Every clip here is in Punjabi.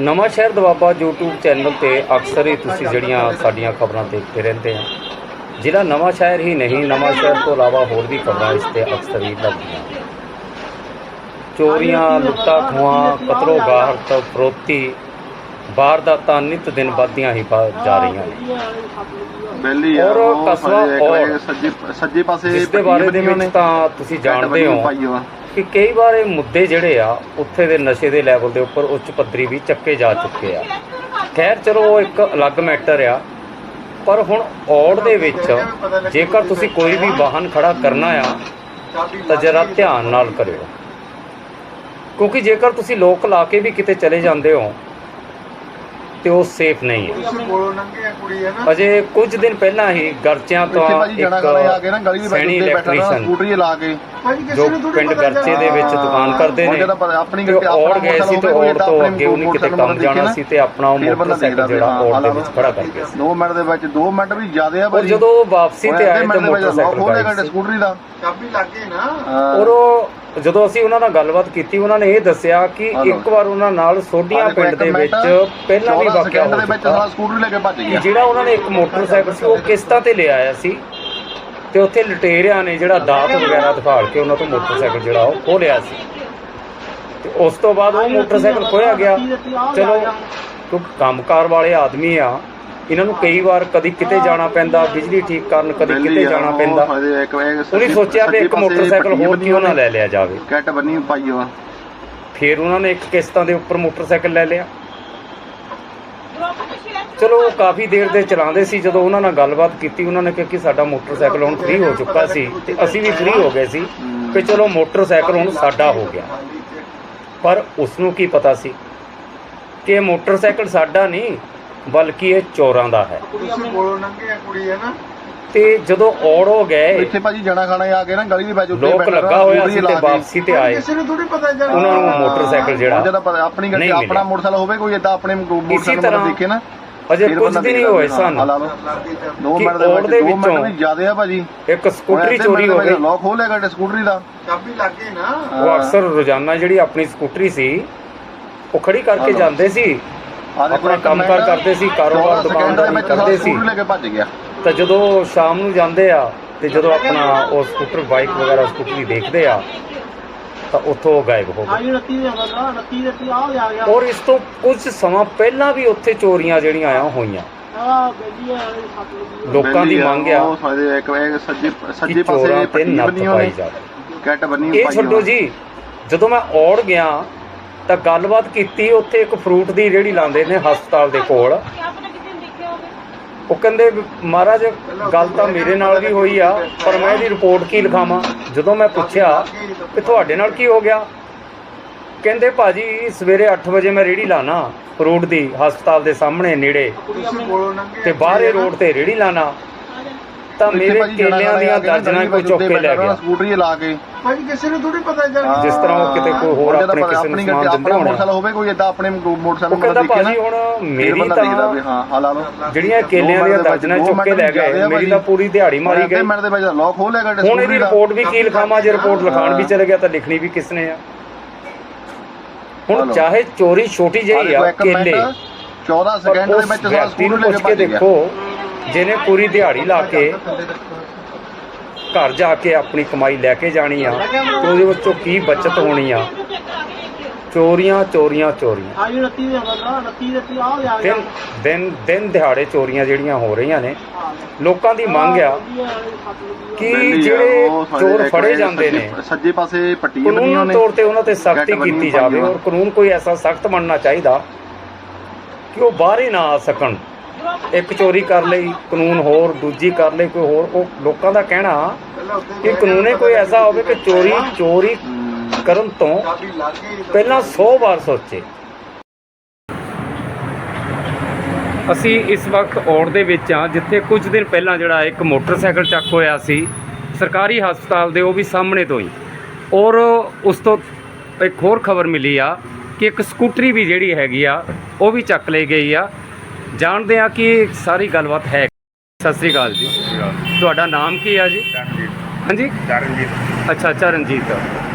ਨਵਾਂ ਸ਼ਹਿਰ ਦਵਾਬਾ YouTube ਚੈਨਲ ਤੇ ਅਕਸਰ ਹੀ ਤੁਸੀਂ ਜਿਹੜੀਆਂ ਸਾਡੀਆਂ ਖਬਰਾਂ ਦੇਖਦੇ ਰਹਿੰਦੇ ਆ। ਜ਼ਿਲ੍ਹਾ ਨਵਾਂ ਸ਼ਹਿਰ ਹੀ ਨਹੀਂ ਨਵਾਂ ਸ਼ਹਿਰ ਤੋਂ ਇਲਾਵਾ ਹੋਰ ਵੀ ਖਬਰਾਂ ਇਸ ਤੇ ਅਕਸਰ ਹੀ ਲੱਗਦੀਆਂ। ਚੋਰੀਆਂ ਲੁੱਟਾਂ ਖੋਹਾਂ ਕਤਲੋ ਗਾਹਟ ਫਰੋਤੀ ਵਾਰਦਾਤਾਂ ਨਿਤ ਦਿਨ ਵੱਧਦੀਆਂ ਹੀ ਜਾ ਰਹੀਆਂ ਨੇ। ਬੈਲੀ ਔਰ ਇੱਕ ਔਰ ਸੱਜੇ ਸੱਜੇ ਪਾਸੇ ਜਿਸ ਦੇ ਬਾਰੇ ਦੇ ਵਿੱਚ ਤਾਂ ਤੁਸੀਂ ਜਾਣਦੇ ਹੋ। ਕਿ ਕਈ ਵਾਰ ਇਹ ਮੁੱਦੇ ਜਿਹੜੇ ਆ, ਉੱਥੇ ਦੇ ਨਸ਼ੇ ਦੇ ਲੈਵਲ ਦੇ ਉੱਪਰ ਉੱਚ ਪੱਧਰੀ ਵੀ ਚੱਕੇ ਜਾ ਚੁੱਕੇ ਆ। ਖੈਰ, ਚਲੋ, ਉਹ ਇੱਕ ਅਲੱਗ ਮੈਟਰ ਆ। ਪਰ ਹੁਣ ਔੜ ਦੇ ਵਿੱਚ ਜੇਕਰ ਤੁਸੀਂ ਕੋਈ ਵੀ ਵਾਹਨ ਖੜਾ ਕਰਨਾ ਆ, ਤਾਂ ਜਰਾ ਧਿਆਨ ਨਾਲ ਕਰਿਓ। ਕਿਉਂਕਿ ਜੇਕਰ ਤੁਸੀਂ ਲੋਕ ਲਾ ਕੇ ਵੀ ਕਿਤੇ ਚਲੇ ਜਾਂਦੇ ਹੋ ਤੇ ਉਹ ਸੇਫ ਨਹੀਂ ਹੈ। ਕੋਲੋਂ ਲੰਘੇ ਕੁੜੀ ਹੈ ਨਾ? ਅਜੇ ਕੁਝ ਦਿਨ ਪਹਿਲਾਂ ਹੀ ਗਰਚਿਆਂ ਤੋਂ ਇੱਕ ਸੈਣੀ ਉੱਤੇ ਬੈਠਾ ਨਾ ਇਲੈਕਟ੍ਰੀਸ਼ੀਅਨ ਸਕੂਟਰੀ ਲਾ ਕੇ। ਜੋ ਪਿੰਡ ਗਰਚੇ ਦੇ ਵਿੱਚ ਦੁਕਾਨ ਕਰਦੇ ਨੇ ਆਪਣੀ ਔੜ ਗਏ ਸੀ ਤੇ ਔੜ ਤੋਂ ਅੱਗੇ ਉਹਨੇ ਕਿਤੇ ਕੰਮ ਜਾਣਾ ਸੀ ਤੇ ਆਪਣਾ ਉਹ ਮੋਟਰਸਾਈਕਲ ਜਿਹੜਾ ਔੜ ਦੇ ਵਿੱਚ ਖੜਾ ਕਰ ਗਿਆ ਸੀ 2 ਮਿੰਟ ਦੇ ਵਿੱਚ 2 ਮਿੰਟ ਵੀ ਜ਼ਿਆਦਾ ਆ ਭਾਜੀ। ਜਦੋਂ ਵਾਪਸੀ ਤੇ ਆਏ ਤਾਂ ਮੋਟਰਸਾਈਕਲ ਗੱਡੇ ਸਕੂਟਰੀ ਦਾ। ਚਾਬੀ ਲੱਗੇ ਨਾ। ਔਰ ਉਹ ਜਦੋਂ ਅਸੀਂ ਉਹਨਾਂ ਨਾਲ ਗੱਲਬਾਤ ਕੀਤੀ ਉਹਨਾਂ ਨੇ ਇਹ ਦੱਸਿਆ ਕਿ। ਇੱਕ ਵਾਰ ਉਹਨਾਂ ਨਾਲ ਸੋਢੀਆਂ ਪਿੰਡ ਦੇ ਵਿੱਚ ਪਹਿਲਾਂ ਵੀ ਵਾਕਿਆ ਹੋ ਦੇ ਵਿੱਚ ਚੁੱਕਾ ਸਾਲਾ ਸਕੂਟਰੀ ਲੈ ਕੇ ਭੱਜ ਕਿ ਗਿਆ। ਜਿਹੜਾ ਉਹਨਾਂ ਨੇ ਇੱਕ ਮੋਟਰਸਾਈਕਲ ਸੀ ਉਹ ਕਿਸ਼ਤਾਂ ਤੇ ਲਿਆ ਆਇਆ ਸੀ ਤੇ ਉੱਥੇ ਲਟੇਰਿਆਂ ਨੇ ਜਿਹੜਾ ਦਾਤ ਵਗੈਰਾ ਦਿਖਾੜ ਕੇ ਉਹਨਾਂ ਤੋਂ ਮੋਟਰਸਾਈਕਲ ਜਿਹੜਾ ਉਹ ਖੋਹ ਲਿਆ ਸੀ। ਤੇ ਉਸ ਤੋਂ ਬਾਅਦ ਉਹ ਮੋਟਰਸਾਈਕਲ ਖੋਇਆ ਗਿਆ। ਚਲੋ ਕਿਉਂਕਿ ਕੰਮਕਾਰ ਵਾਲੇ ਆਦਮੀ ਆ ਇਹਨਾਂ ਨੂੰ ਕਈ ਵਾਰ ਕਦੀ ਕਿਤੇ ਜਾਣਾ ਪੈਂਦਾ ਬਿਜਲੀ ਠੀਕ ਕਰਨ ਕਦੀ ਕਿਤੇ ਜਾਣਾ ਪੈਂਦਾ। ਉਹਨੇ ਸੋਚਿਆ ਵੀ ਇੱਕ ਮੋਟਰਸਾਈਕਲ ਹੋਰ ਕਿਉਂ ਨਾ ਲੈ ਲਿਆ ਜਾਵੇ। ਕੈਟ ਬੰਨੀ ਪਾਈ ਵਾ ਫਿਰ ਉਹਨਾਂ ਨੇ ਇੱਕ ਕਿਸ਼ਤਾਂ ਦੇ ਉੱਪਰ ਮੋਟਰਸਾਈਕਲ ਲੈ ਲਿਆ। ਚਲੋ ਉਹ ਕਾਫੀ ਦੇਰ ਦੇ ਚਲਾਉਂਦੇ ਸੀ ਜਦੋਂ ਉਹਨਾਂ ਨਾਲ ਗੱਲਬਾਤ ਕੀਤੀ ਉਹਨਾਂ ਨੇ ਕਿਹਾ ਕਿ ਸਾਡਾ ਮੋਟਰਸਾਈਕਲ ਹੁਣ ਫ੍ਰੀ ਹੋ ਚੁੱਕਾ ਸੀ ਤੇ ਅਸੀਂ ਵੀ ਫ੍ਰੀ ਹੋ ਗਏ ਸੀ ਕਿ ਚਲੋ ਮੋਟਰਸਾਈਕਲ ਹੁਣ ਸਾਡਾ ਹੋ ਗਿਆ। ਪਰ ਉਸ ਨੂੰ ਕੀ ਪਤਾ ਸੀ ਕਿ ਇਹ ਮੋਟਰਸਾਈਕਲ ਸਾਡਾ ਨਹੀਂ ਬਲਕਿ ਇਹ ਚੋਰਾਂ ਦਾ ਹੈ। ਤੁਸੀਂ ਕੋਲੋਂ ਲੰਘੇ ਕੁੜੀ ਹੈ ਨਾ? ਤੇ ਜਦੋਂ ਔੜ ਹੋ ਗਏ ਇੱਥੇ ਭਾਜੀ ਜਣਾ ਖਾਣੇ ਆ ਕੇ ਨਾ ਗਲੀ ਦੇ ਵਿੱਚ ਉੱਤੇ ਲੋਕ ਬੈਠਾ ਲੱਗਾ ਹੋਇਆ ਸਕੂਟਰੀ ਸੀ ਤੇ। ਵਾਪਸੀ ਤੇ ਆਏ। ਕਿਸੇ ਨੂੰ ਥੋੜੀ ਪਤਾ ਚੱਲ ਉਹਨਾਂ ਨੂੰ ਮੋਟਰਸਾਈਕਲ ਜਿਹੜਾ। ਜਦੋਂ ਪਤਾ ਆਪਣੀ ਗੱਡੀ ਨਹੀਂ ਆਪਣਾ। ਮੋਟਰਸਾਈਕਲ ਹੋਵੇ ਕੋਈ ਏਦਾਂ ਆਪਣੇ ਮੋਟਰਸਾਈਕਲ ਤਰ੍ਹਾਂ ਨੂੰ ਦੇਖੇ ਨਾ। ਅਜੇ ਫਿਰ ਕੁਝ ਬੰਦਾ ਦਿਨ ਹੀ ਦੇਖਦਾ ਹੋਏ ਵੀ ਹਾਂ, ਸਨ। ਲਾ ਲਓ। ਦੋ ਕਿ ਮਿੰਟ ਦੇ ਔੜ ਵਿੱਚ ਦੇ ਦੋ ਮਿੰਟ ਵਿੱਚੋਂ ਵੀ ਜ਼ਿਆਦਾ ਆ ਭਾਜੀ। ਇੱਕ ਸਕੂਟਰੀ ਚੋਰੀ ਹੋ ਗਈ। ਲੋਕ ਖੋਲੇ ਗੱਡੇ ਸਕੂਟਰੀ ਦਾ। ਚਾਬੀ ਲੱਗੇ ਨਾ। ਉਹ ਅਕਸਰ ਰੋਜ਼ਾਨਾ ਜਿਹੜੀ ਆਪਣੀ ਸਕੂਟਰੀ ਸੀ ਉਹ ਖੜੀ ਕਰਕੇ। ਜਾਂਦੇ ਸੀ। ਆਪਣਾ ਕੰਮਕਾਰ ਕਰਦੇ ਸੀ, ਕਾਰੋਬਾਰ 14 ਸਕਿੰਟ ਦੁਕਾਨਦਾਰੀ ਕਰਦੇ ਸੀ। ਸਕੂਟਰੀ ਲੈ ਕੇ ਭੱਜ ਗਿਆ। ਤਾਂ ਜਦੋਂ ਸ਼ਾਮ ਨੂੰ ਜਾਂਦੇ ਆ ਤੇ ਜਦੋਂ ਆਪਣਾ ਉਹ ਸਕੂਟਰ ਬਾਈਕ ਵਗੈਰਾ ਸਕੂਟਰੀ ਦੇਖਦੇ ਆ ਤਾਂ ਉੱਥੋਂ ਗਾਇਬ ਹੋ ਗਏ। ਆਈ 29 ਦੇ ਆਉਂਦਾ 29 ਦੇ ਤੀ ਆ ਆ ਗਿਆ ਔਰ ਇਸ ਤੋਂ ਕੁਝ ਸਮਾਂ ਪਹਿਲਾਂ ਵੀ ਉੱਥੇ ਚੋਰੀਆਂ ਜਿਹੜੀਆਂ ਆ ਹੋਈਆਂ ਲੋਕਾਂ ਦੀ ਮੰਗ ਆ ਸੱਜੇ ਪਾਸੇ ਪੱਟੀ ਕੈਟ ਇਹ ਛੱਡੋ ਉਹਨੇ। ਜੀ ਜਦੋਂ ਮੈਂ ਔੜ ਗਿਆ ਤਾਂ ਗੱਲਬਾਤ ਕੀਤੀ, ਉੱਥੇ ਇੱਕ ਫਰੂਟ ਦੀ ਰੇਹੜੀ ਲਾਉਂਦੇ ਨੇ ਹਸਪਤਾਲ ਦੇ ਕੋਲ। ਉਹ ਕਹਿੰਦੇ, ਮਹਾਰਾਜ, ਗੱਲ ਤਾਂ ਮੇਰੇ ਨਾਲ ਵੀ ਹੋਈ ਆ, ਪਰ ਮੈਂ ਇਹਦੀ ਰਿਪੋਰਟ ਕੀ ਲਿਖਾਵਾਂ? ਜਦੋਂ ਮੈਂ ਪੁੱਛਿਆ ਕਿ ਤੁਹਾਡੇ ਨਾਲ ਕੀ ਹੋ ਗਿਆ? ਕਹਿੰਦੇ, ਭਾਜੀ, ਸਵੇਰੇ 8 ਵਜੇ ਮੈਂ ਰੇਹੜੀ ਲਾਣਾ ਫਰੂਟ ਦੀ ਹਸਪਤਾਲ ਦੇ ਸਾਹਮਣੇ, ਨੇੜੇ। ਤੇ ਬਾਹਰੇ ਰੋਡ ਤੇ ਰੇਹੜੀ ਲਾਣਾ। ਤਾਂ ਮੇਰੇ ਕੇਲਿਆਂ ਦੀਆਂ ਨਾ ਦਰਜਨਾਂ ਕੋਈ ਚੁੱਕ ਕੇ ਲੈ ਗਿਆ। ਸਕੂਟਰੀ ਲਾ ਕੇ। ਭਾਜੀ ਕਿਸੇ ਨੂੰ ਥੋੜੀ ਪਤਾ ਚੱਲ ਜਿਸ ਤਰ੍ਹਾਂ ਉਹ ਕਿਤੇ ਕੋਈ ਹੋਰ ਆਪਣੇ ਕਿਸੇ ਨੂੰ ਸਮਾਨ ਆਪਣਾ ਹੋਣੇ। ਮੋਟਰਸਾਈਕਲ ਹੋਵੇ ਕੋਈ ਏਦਾਂ ਆਪਣੇ ਮੋਟਰਸਾਈਕਲ ਕਹਿੰਦਾ ਦੇਖੇ ਨਾ ਹੁਣ ਮੇਰੀ ਬੰਦਾ ਦੇਖਦਾ ਵੀ ਤਾਂ ਹਾਂ ਹਾਂ ਲਾ ਲਓ। ਜਿਹੜੀਆਂ ਕੇਲਿਆਂ ਦੀਆਂ ਦਰਜਨਾਂ ਚੁੱਕ ਕੇ ਲੈ ਗਏ ਮੇਰੀ ਤਾਂ ਪੂਰੀ ਦਿਹਾੜੀ ਮਾਰੀ ਗਈ ਮਿੰਟ ਦੇ ਵਿੱਚ ਲੋਕ ਖੋਲੇ ਗੱਡੇ ਹੁਣ ਇਹਦੀ ਰਿਪੋਰਟ ਵੀ ਕੀ ਲਿਖਾਵਾਂ ਜੇ ਰਿਪੋਰਟ ਲਿਖਾਣ ਵੀ ਚਲੇ ਗਿਆ ਤਾਂ ਲਿਖਣੀ ਵੀ ਕਿਸਨੇ ਆ। ਹੁਣ ਹਲੋ। ਚਾਹੇ ਚੋਰੀ ਛੋਟੀ ਜਿਹੀ ਆ ਕੇਲੇ 14 ਪਰ ਸਕਿੰਟ ਦੇ ਵਿੱਚ ਨੂੰ ਸਕੂਟਰੀ ਲੈ ਕੇ ਕੇ ਭੱਜ ਗਿਆ। ਦੇਖੋ ਜਿਹਨੇ ਪੂਰੀ ਦਿਹਾੜੀ ਲਾ ਕੇ ਘਰ ਜਾ ਕੇ ਆਪਣੀ ਕਮਾਈ ਲੈ ਕੇ ਜਾਣੀ ਆ ਤੇ ਉਹਦੇ ਵਿੱਚੋਂ ਕੀ ਬਚਤ ਹੋਣੀ ਆ? ਚੋਰੀਆਂ ਚੋਰੀਆਂ ਚੋਰੀਆਂ। ਆਈ 29 ਦੇ ਆਉਂਦਾ 29 ਦੇ ਤੀ ਆ ਆ ਗਿਆ ਦਿਨ ਦਿਨ ਦਿਨ ਦਿਹਾੜੇ ਚੋਰੀਆਂ ਜਿਹੜੀਆਂ ਹੋ ਰਹੀਆਂ ਨੇ ਲੋਕਾਂ ਦੀ ਮੰਗ ਆ ਕਿ ਜਿਹੜੇ ਚੋਰ ਫੜੇ ਜਾਂਦੇ ਨੇ ਸੱਜੇ ਪਾਸੇ ਪੱਟੀ ਬੰਨੀ ਕਾਨੂੰਨ ਉਹਨੇ ਤੌਰ ਤੇ ਉਹਨਾਂ ਤੇ ਸਖਤੀ ਕੀਤੀ ਜਾਵੇ। ਔਰ ਕਾਨੂੰਨ ਕੋਈ ਐਸਾ ਸਖਤ ਬਣਨਾ ਚਾਹੀਦਾ ਕਿ ਉਹ ਬਾਹਰ ਹੀ ਨਾ ਆ ਸਕਣ। ਇੱਕ ਚੋਰੀ ਕਰ ਲਈ, ਕਾਨੂੰਨ ਹੋਰ, ਦੂਜੀ ਕਰ ਲਈ, ਕੋਈ ਹੋਰ। ਉਹ ਲੋਕਾਂ ਦਾ ਕਹਿਣਾ ਕਿ ਕਾਨੂੰਨੇ ਕੋਈ ਐਸਾ ਹੋਵੇ ਕਿ ਚੋਰੀ ਚੋਰੀ ਕਰਨ ਤੋਂ ਪਹਿਲਾਂ 100 ਵਾਰ ਸੋਚੇ। ਅਸੀਂ ਇਸ ਵਕਤ ਔੜ ਦੇ ਵਿੱਚ ਆ ਜਿੱਥੇ ਕੁਝ ਦਿਨ ਪਹਿਲਾਂ ਜਿਹੜਾ ਇੱਕ ਮੋਟਰਸਾਈਕਲ ਚੱਕ ਹੋਇਆ ਸੀ, ਸਰਕਾਰੀ ਹਸਪਤਾਲ ਦੇ ਉਹ ਵੀ ਸਾਹਮਣੇ ਤੋਂ ਹੀ। ਔਰ ਉਸ ਤੋਂ ਇੱਕ ਹੋਰ ਖਬਰ ਮਿਲੀ ਆ ਕਿ ਇੱਕ ਸਕੂਟਰੀ ਵੀ ਜਿਹੜੀ ਹੈਗੀ ਆ, ਉਹ ਵੀ ਚੱਕ ਲਈ ਗਈ ਆ। ਜਾਣਦੇ ਆ ਕਿ ਸਾਰੀ ਗੱਲਬਾਤ ਹੈ ਸਤਿ ਸ੍ਰੀ ਅਕਾਲ ਜੀ। ਤੁਹਾਡਾ ਨਾਮ ਕੀ ਆ ਜੀ? ਹਾਂਜੀ? ਚਰਨਜੀਤ। ਅੱਛਾ ਰਣਜੀਤ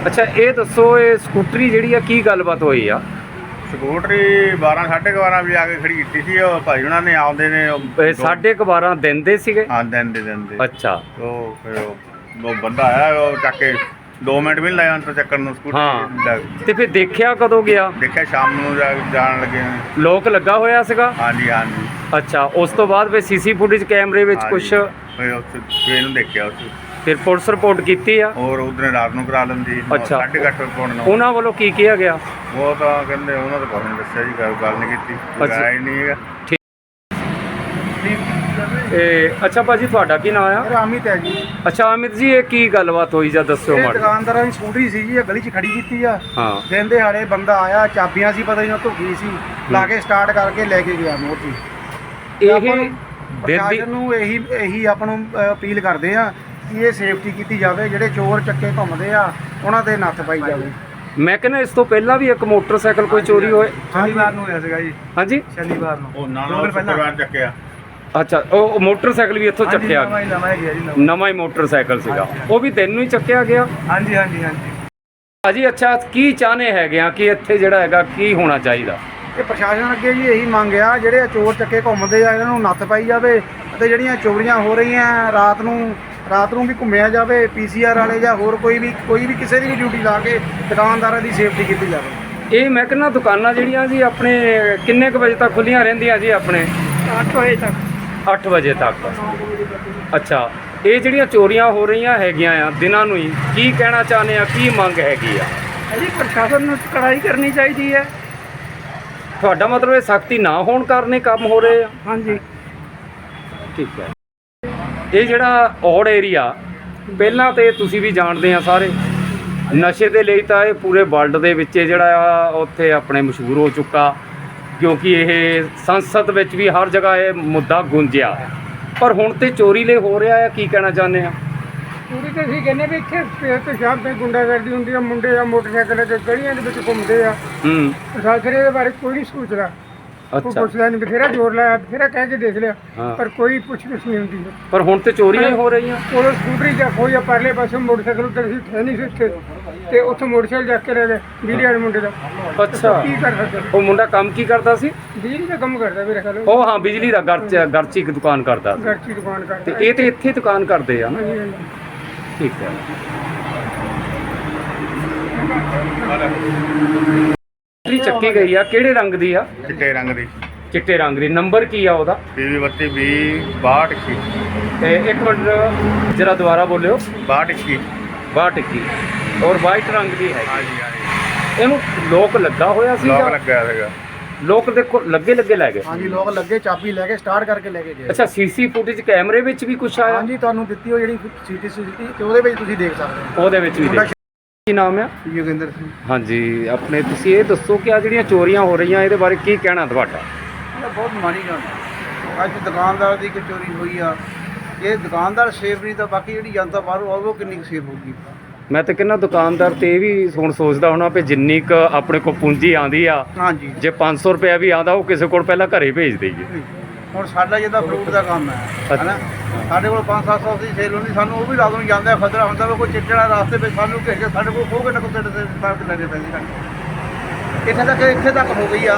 ਅੱਛਾ ਇਹ ਦੱਸੋ ਇਹ ਸਕੂਟਰੀ ਜਿਹੜੀ ਆ ਕੀ ਗੱਲਬਾਤ ਹੋਈ ਆ? ਸਕੂਟਰੀ 12 12:30 ਵਜੇ ਆ ਕੇ ਖੜੀ ਕੀਤੀ ਸੀ ਉਹ ਭਾਈ ਉਹਨਾਂ ਨੇ ਆਉਂਦੇ ਨੇ ਉਹ ਇਹ ਸਾਢੇ ਕੁ 12 ਦਿਨ ਦੇ ਸੀਗੇ? ਹਾਂ ਦਿਨ ਦੇ ਦਿਨ ਦੇ ਅੱਛਾ। ਉਹ ਫਿਰ ਉਹ ਉਹ ਬੰਦਾ ਆਇਆ ਉਹ ਚੱਕ ਕੇ 2 ਮਿੰਟ ਵੀ ਲਾਇਆ ਅੰਦਰ ਚੱਕਰ ਨੂੰ ਸਕੂਟਰੀ ਹਾਂ। ਦਾ। ਤੇ ਫਿਰ ਦੇਖਿਆ ਕਦੋਂ ਗਿਆ ਦੇਖਿਆ ਸ਼ਾਮ ਨੂੰ ਜਾ- ਜਾਣ ਲੱਗੇ ਨੇ। ਲੋਕ ਲੱਗਾ ਹੋਇਆ ਸੀਗਾ ਹਾਂਜੀ ਹਾਂਜੀ ਅੱਛਾ ਉਸ ਤੋਂ ਬਾਅਦ ਫਿਰ ਸੀਸੀ ਫੁਟੇਜ ਕੈਮਰੇ ਵਿੱਚ ਕੁਝ ਹਾਂਜੀ। ਫਿਰ ਉਸ ਟ੍ਰੇਨ ਨੂੰ ਦੇਖਿਆ ਉਸ ਫਿਰ ਪੁਲਿਸ ਰਿਪੋਰਟ ਕੀਤੀ ਆ ਹੋਰ ਉਧਰ ਰਾਤ ਨੂੰ ਕਰਾ ਲੈਂਦੀ ਅੱਛਾ। 8:30 ਪੌਣ ਨੂੰ ਉਹਨਾਂ ਵੱਲੋਂ ਕੀ ਕਿਹਾ ਗਿਆ ਉਹ ਤਾਂ ਕਹਿੰਦੇ ਉਹਨਾਂ ਤਾਂ ਕੁਛ ਨਹੀਂ ਦੱਸਿਆ ਜੀ ਗੱਲ ਗੱਲ ਨਹੀਂ ਕੀਤੀ ਅੱਛਾ। ਨਹੀਂ ਹੈਗਾ ਇਹ ਅੱਛਾ ਭਾਜੀ ਤੁਹਾਡਾ ਕੀ ਨਾਮ ਆ? ਮੇਰਾ ਅਮਿਤ ਹੈ ਜੀ। ਅੱਛਾ ਅਮਿਤ ਜੀ ਇਹ ਕੀ ਗੱਲਬਾਤ ਹੋਈ ਜਾਂ ਦੱਸਿਓ ਇਹ ਮਾੜੀ ਦੁਕਾਨਦਾਰਾਂ ਦੀ ਸਕੂਟਰੀ ਸੀ ਜੀ ਇਹ ਗਲੀ 'ਚ ਖੜੀ ਕੀਤੀ ਆ। ਹਾਂ। ਦਿਨ ਦਿਹਾੜੇ ਬੰਦਾ ਆਇਆ ਚਾਬੀਆਂ ਸੀ ਪਤਾ ਨਹੀਂ ਉਹ ਗਈ ਸੀ। ਲਾ ਕੇ ਸਟਾਰਟ ਕਰਕੇ ਲੈ ਕੇ ਗਿਆ ਮੋਤੀ ਇਹ ਆਪਾਂ ਨੂੰ ਦਿਨ ਦੀ ਪ੍ਰਸ਼ਾਸਨ ਨੂੰ ਇਹੀ ਇਹੀ ਆਪਾਂ ਨੂੰ ਅ, ਅਪੀਲ ਕਰਦੇ ਆ ਕਿ ਇਹ ਸੇਫਟੀ ਕੀਤੀ ਜਾਵੇ ਜਿਹੜੇ ਚੋਰ ਚੱਕੇ ਘੁੰਮਦੇ ਆ ਉਹਨਾਂ ਤੇ ਨੱਥ ਪਾਈ ਜਾਵੇ। ਮੈਂ ਕਹਿੰਦਾ ਇਸ ਤੋਂ ਪਹਿਲਾਂ ਵੀ ਇੱਕ ਮੋਟਰਸਾਈਕਲ ਕੋਈ ਚੋਰੀ ਹੋਏ? ਸ਼ਨੀਵਾਰ ਨੂੰ ਹੋਇਆ ਸੀਗਾ ਜੀ। ਹਾਂਜੀ। ਸ਼ਨੀਵਾਰ ਨੂੰ। ਉਹ ਨਾਲ ਦੋ ਨਾਲ ਦਿਨ ਪਹਿਲਾਂ। ਸ਼ੁੱਕਰਵਾਰ ਚੱਕਿਆ। ਅੱਛਾ ਉਹ ਮੋਟਰਸਾਈਕਲ ਵੀ ਇੱਥੋਂ ਚੱਕਿਆ। ਨਵਾਂ ਹੀ ਨਵਾਂ ਹੀ ਗਿਆ ਜੀ ਨਵਾਂ। ਨਵਾਂ ਹੀ ਮੋਟਰਸਾਈਕਲ ਸੀਗਾ। ਉਹ ਵੀ ਦਿਨ ਨੂੰ ਹੀ ਚੱਕਿਆ ਗਿਆ? ਹਾਂਜੀ ਹਾਂਜੀ ਹਾਂਜੀ। ਭਾਜੀ ਅੱਛਾ ਕੀ ਚਾਹਨੇ ਹੈਗੇ ਆ? ਕਿ ਇੱਥੇ ਜਿਹੜਾ ਹੈਗਾ ਕੀ ਹੋਣਾ ਚਾਹੀਦਾ? ਇਹ ਪ੍ਰਸ਼ਾਸਨ ਅੱਗੇ ਜੀ ਇਹੀ ਮੰਗ ਆ ਜਿਹੜੇ ਚੋਰ ਚੱਕੇ ਘੁੰਮਦੇ ਆ ਇਹਨਾਂ ਨੂੰ ਨੱਥ ਪਾਈ ਜਾਵੇ ਅਤੇ ਜਿਹੜੀਆਂ ਚੋਰੀਆਂ ਹੋ ਰਹੀਆਂ ਰਾਤ ਨੂੰ ਰਾਤ ਨੂੰ ਵੀ ਘੁੰਮਿਆ ਜਾਵੇ ਪੀਸੀਆਰ ਵਾਲੇ ਜਾਂ ਹੋਰ ਕੋਈ ਵੀ ਕੋਈ ਵੀ ਕਿਸੇ ਦੀ ਵੀ ਡਿਊਟੀ ਲਾ ਕੇ ਦੁਕਾਨਦਾਰਾਂ ਦੀ ਸੇਫਟੀ ਕੀਤੀ ਜਾਵੇ। ਇਹ ਮੈਂ ਕਹਿੰਦਾ ਦੁਕਾਨਾਂ ਜਿਹੜੀਆਂ ਜੀ ਆਪਣੇ ਕਿੰਨੇ ਕੁ ਵਜੇ ਤੱਕ ਖੁੱਲੀਆਂ ਰਹਿੰਦੀਆਂ ਜੀ ਆਪਣੇ? 8 ਵਜੇ ਤੱਕ। 8 ਵਜੇ ਤੱਕ। ਅੱਛਾ ਇਹ ਜਿਹੜੀਆਂ ਚੋਰੀਆਂ ਹੋ ਰਹੀਆਂ ਹੈਗੀਆਂ ਆ ਦਿਨਾਂ ਨੂੰ ਹੀ ਕੀ ਕਹਿਣਾ ਚਾਹੁੰਦੇ ਆ ਕੀ ਮੰਗ ਹੈਗੀ ਆ? ਜੀ ਪ੍ਰਸ਼ਾਸਨ ਨੂੰ ਕੜਾਈ ਕਰਨੀ ਚਾਹੀਦੀ ਹੈ। ਤੁਹਾਡਾ ਮਤਲਬ ਇਹ ਸਖਤੀ ਨਾ ਹੋਣ ਕਾਰਨ ਇਹ ਕੰਮ ਹੋ ਰਹੇ ਆ? ਹਾਂਜੀ। ਠੀਕ ਹੈ। ਇਹ ਜਿਹੜਾ ਔੜ ਏਰੀਆ ਪਹਿਲਾਂ ਤੇ ਤੁਸੀਂ ਵੀ ਜਾਣਦੇ ਆ ਸਾਰੇ। ਨਸ਼ੇ ਦੇ ਲਈ ਤਾਂ ਇਹ ਪੂਰੇ ਵਰਲਡ ਦੇ ਵਿੱਚ ਜਿਹੜਾ ਆ ਉੱਥੇ ਆਪਣੇ ਮਸ਼ਹੂਰ ਹੋ ਚੁੱਕਾ। ਕਿਉਂਕਿ ਇਹ ਸੰਸਦ ਵਿੱਚ ਵੀ ਹਰ ਜਗ੍ਹਾ ਇਹ ਮੁੱਦਾ ਗੁੰਜਿਆ। ਪਰ ਹੁਣ ਤੇ ਚੋਰੀ ਲਈ ਹੋ ਰਿਹਾ ਆ ਕੀ ਕਹਿਣਾ ਚਾਹੁੰਦੇ ਆ? ਪੂਰੀ ਤੇ ਅਸੀਂ ਕਹਿੰਦੇ ਵੀ ਇੱਥੇ ਸਵੇਰ ਤੋਂ ਸ਼ਾਮ ਤੱਕ ਗੁੰਡਾਗਰਦੀ ਹੁੰਦੀ ਆ ਮੁੰਡੇ ਆ ਮੋਟਰਸਾਈਕਲ ਤੇ ਗਲੀਆਂ ਦੇ ਵਿੱਚ ਘੁੰਮਦੇ ਆ। ਹੂੰ। ਪ੍ਰਸ਼ਾਸਨ ਇਹਦੇ ਬਾਰੇ ਕੋਈ ਨਹੀਂ ਸੋਚਦਾ। ਕੋਈ ਅੱਛਾ ਪੁੱਛਦਾ ਨਹੀਂ ਬਥੇਰਾ ਜ਼ੋਰ ਲਾਇਆ ਬਥੇਰਾ ਕਹਿ ਕੇ ਦੇਖ ਲਿਆ ਹਾਂ। ਪਰ ਕੋਈ ਪੁੱਛ ਗਿੱਛ ਨਹੀਂ ਹੁੰਦੀ। ਪਰ ਹੁਣ ਤੇ ਚੋਰੀਆਂ ਹੀ ਹੋ ਰਹੀਆਂ। ਉਹ ਸਕੂਟਰੀ ਜਾਂ ਕੋਈ ਆ ਪਰਲੇ ਪਾਸੇ ਮੋਟਰਸਾਈਕਲ ਉੱਤੇ ਸੀ ਹੈ ਨਹੀਂ ਸੀ ਉੱਥੇ। ਤੇ ਉੱਥੇ ਮੋਟਰਸਾਈਕਲ ਜਾ ਕੇ ਲੈ ਗਏ ਬਿਜਲੀ ਵਾਲੇ ਮੁੰਡੇ ਦਾ। ਅੱਛਾ। ਕੀ ਕਰ ਸਕਦੇ? ਉਹ ਮੁੰਡਾ ਕੰਮ ਕੀ ਕਰਦਾ ਸੀ? ਬਿਜਲੀ ਦਾ ਕੰਮ ਕਰਦਾ ਮੇਰੇ ਖਿਆਲ ਉਹ ਹਾਂ ਬਿਜਲੀ ਦਾ ਘਰ ਚ ਘਰ ਚ ਇੱਕ ਦੁਕਾਨ ਕਰਦਾ ਸੀ। ਘਰ ਦੀ ਦੁਕਾਨ ਤੇ ਕਰਦਾ ਇਹ ਤੇ ਇੱਥੇ ਦੁਕਾਨ ਕਰਦੇ ਆ ਨਾ? ਹਾਂਜੀ, ਹਾਂਜੀ। ਠੀਕ ਹੈ। ਚੱਕੀ ਗਈ ਆ ਕਿਹੜੇ ਰੰਗ ਦੀ ਆ? ਚਿੱਟੇ ਰੰਗ ਦੀ। ਚਿੱਟੇ ਰੰਗ ਦੀ। ਨੰਬਰ ਕੀ ਆ ਉਹਦਾ? ਪੀਵੀ 32 20 62 ਕੀ ਤੇ ਇੱਕ ਮਿੰਟ ਜਰਾ ਦੁਬਾਰਾ ਬੋਲਿਓ। 62 ਕੀ 62 ਕੀ ਔਰ ਵਾਈਟ ਰੰਗ ਦੀ ਹੈ ਹਾਂਜੀ ਹਾਂਜੀ। ਇਹਨੂੰ ਲੋਕ ਲੱਗਾ ਹੋਇਆ ਸੀ ਲੋਕ ਜਾਂ ਲੱਗਿਆ ਸੀਗਾ। ਲੋਕ ਦੇਖੋ ਲੱਗੇ ਲੱਗੇ ਲੈ ਗਏ। ਹਾਂਜੀ ਲੋਕ ਲੱਗੇ ਚਾਬੀ ਲੈ ਕੇ ਸਟਾਰਟ ਕਰਕੇ ਲੈ ਕੇ ਗਏ। ਅੱਛਾ ਸੀਸੀ ਫੁਟੇਜ ਕੈਮਰੇ ਵਿੱਚ ਵੀ ਕੁਝ ਆਇਆ? ਹਾਂਜੀ ਤੁਹਾਨੂੰ ਦਿੱਤੀ ਉਹ ਜਿਹੜੀ ਸੀਟੀ ਸੀ ਤੇ ਉਹਦੇ ਵਿੱਚ ਤੁਸੀਂ ਦੇਖ ਸਕਦੇ ਉਹਦੇ ਵਿੱਚ ਵੀ ਕੀ ਨਾਮ ਆ? ਹੋ ਯੋਗਿੰਦਰ ਸਿੰਘ। ਹਾਂਜੀ ਆਪਣੇ ਤੁਸੀਂ ਇਹ ਦੱਸੋ ਕਿ ਆ ਜਿਹੜੀਆਂ ਚੋਰੀਆਂ ਹੋ ਰਹੀਆਂ ਇਹਦੇ ਬਾਰੇ ਕੀ ਕਹਿਣਾ ਤੁਹਾਡਾ? ਇਹ ਬਹੁਤ ਮਾੜੀ ਗੱਲ ਹੈ। ਅੱਜ ਦੁਕਾਨਦਾਰ ਦੀ ਇੱਕ ਚੋਰੀ ਹੋਈ ਆ। ਇਹ ਦੁਕਾਨਦਾਰ ਸੇਫ ਨਹੀਂ ਤਾਂ ਬਾਕੀ ਜਿਹੜੀ ਜਨਤਾ ਬਾਹਰੋਂ ਉਹ ਕਿੰਨੀ ਕੁ ਸੇਫ ਹੋਊਗੀ ਮੈਂ ਤਾਂ ਕਹਿੰਦਾ ਦੁਕਾਨਦਾਰ ਤੇ ਇਹ ਵੀ ਹੁਣ ਸੋਚਦਾ ਹੋਣਾ ਵੀ ਜਿੰਨੀ ਕ ਆਪਣੇ ਕੋਲ ਪੂੰਜੀ ਆਂਦੀ ਆ ਹਾਂਜੀ। ਜੇ 500 ਰੁਪਇਆ ਵੀ ਆਂਦਾ ਉਹ ਕਿਸੇ ਕੋਲ ਪਹਿਲਾਂ ਘਰੇ ਭੇਜ ਦੇਈਏ। ਹੁਣ ਸਾਡਾ ਜਿਹਦਾ ਫਰੂਟ ਦਾ ਕੰਮ ਹੈ। ਹੈਨਾ? ਸਾਡੇ ਕੋਲ 5-700 ਦੀ ਸੇਲ ਹੁੰਦੀ ਸਾਨੂੰ ਉਹ ਵੀ ਨੂੰ ਜਾਂਦੇ ਆ ਖਤਰਾ ਹੁੰਦਾ ਵੀ ਕੋਈ ਚਿੱਟੜਾ ਰਾਸਤੇ ਵਿੱਚ ਸਾਨੂੰ ਘੇਰ ਕੇ ਸਾਡੇ ਕੋਲ ਖੋਹ ਕੇ ਨਾ ਕੋਈ ਤੇ ਤੇ ਲੈਣੇ ਪੈਂਦੇ ਨੇ ਇੱਥੇ ਤੱਕ ਇੱਥੇ ਤੱਕ ਹੋ ਗਈ ਆ